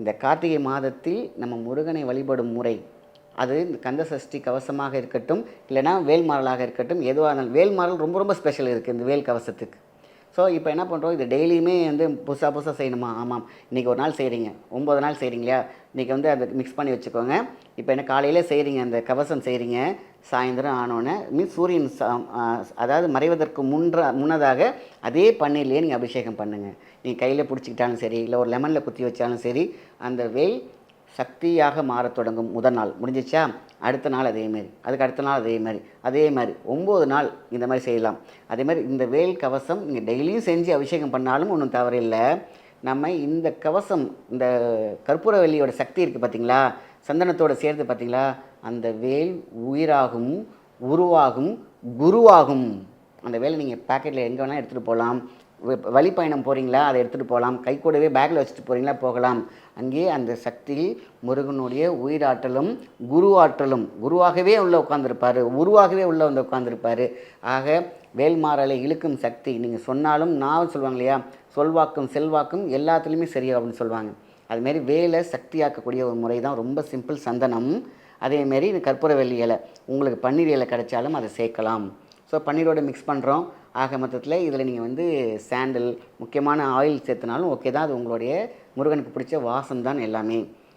இந்த கார்த்திகை மாதத்தில் நம்ம முருகனை வழிபடும் முறை அது இந்த கந்த சஷ்டி கவசமாக இருக்கட்டும் இல்லைன்னா வேல்மாரலாக இருக்கட்டும் எதுவாக இருந்தாலும் வேல்மாரல் ரொம்ப ரொம்ப ஸ்பெஷல் இருக்குது இந்த வேல் கவசத்துக்கு. ஸோ இப்போ என்ன பண்ணுறோம் இது டெய்லியுமே வந்து புதுசாக புதுசாக செய்யணுமா? ஆமாம். இன்றைக்கி ஒரு நாள் செய்கிறீங்க ஒம்பது நாள் செய்கிறீங்களா இன்றைக்கி வந்து அதை மிக்ஸ் பண்ணி வச்சுக்கோங்க. இப்போ என்ன காலையில் செய்கிறீங்க அந்த கவசம் செய்கிறீங்க சாயந்தரம் ஆனோடனே மீன்ஸ் சூரியன் சா- அதாவது மறைவதற்கு முன்ற முன்னதாக அதே பண்ணையிலேயே நீங்கள் அபிஷேகம் பண்ணுங்கள் நீங்கள் கையில் பிடிச்சிக்கிட்டாலும் சரி இல்லை ஒரு லெமனில் குத்தி வச்சாலும் சரி அந்த வேல் சக்தியாக மாறத் தொடங்கும் முதல் நாள். முடிஞ்சிச்சா? அடுத்த நாள் அதே மாதிரி. அதுக்கு அடுத்த நாள் அதே மாதிரி. அதே மாதிரி. ஒம்பது நாள் இந்த மாதிரி செய்யலாம். அதே மாதிரி இந்த வேல் கவசம் நீங்கள் டெய்லியும் செஞ்சு அபிஷேகம் பண்ணாலும் ஒன்றும் தவறில்லை. நம்ம இந்த கவசம் இந்த கற்பூரவல்லியோட சக்தி இருக்குது பார்த்தீங்களா சந்தனத்தோடு சேர்த்து பார்த்தீங்களா அந்த வேல் உயிராகும் உருவாகும் குருவாகும். அந்த வேலை நீங்கள் பேக்கெட்டில் எங்கே வேணால் எடுத்துகிட்டு போகலாம் வ- வழிப்பயணம் போகிறீங்களா அதை எடுத்துகிட்டு போகலாம் கை கூடவே பேக்கில் வச்சுட்டு போகிறீங்களா போகலாம். அங்கே அந்த சக்தி முருகனுடைய உயிராற்றலும் குருவாற்றலும் குருவாகவே உள்ளே உட்காந்துருப்பார் உருவாகவே உள்ளே வந்து உட்காந்துருப்பார் ஆக வேல்மாறலை இழுக்கும் சக்தி நீங்கள் சொன்னாலும் நான் சொல்லுவாங்க இல்லையா? சொல்வாக்கும் செல்வாக்கும் எல்லாத்துலேயுமே சரியா அப்படின்னு சொல்லுவாங்க அதுமாரி வேலை சக்தியாக்கக்கூடிய ஒரு முறை தான் ரொம்ப சிம்பிள் சந்தனம். அதேமாரி இந்த கற்பூரவல்லி இலை. உங்களுக்கு பன்னீர் இலை கிடைச்சாலும் அதை சேர்க்கலாம். ஸோ பன்னீரோடு மிக்ஸ் பண்ணுறோம் ஆக மொத்தத்தில் இதில் நீங்கள் வந்து சாண்டில் முக்கியமான ஆயில் சேர்த்துனாலும் ஓகே தான். அது உங்களுடைய முருகனுக்கு பிடிச்ச வாசம் தான் எல்லாமே.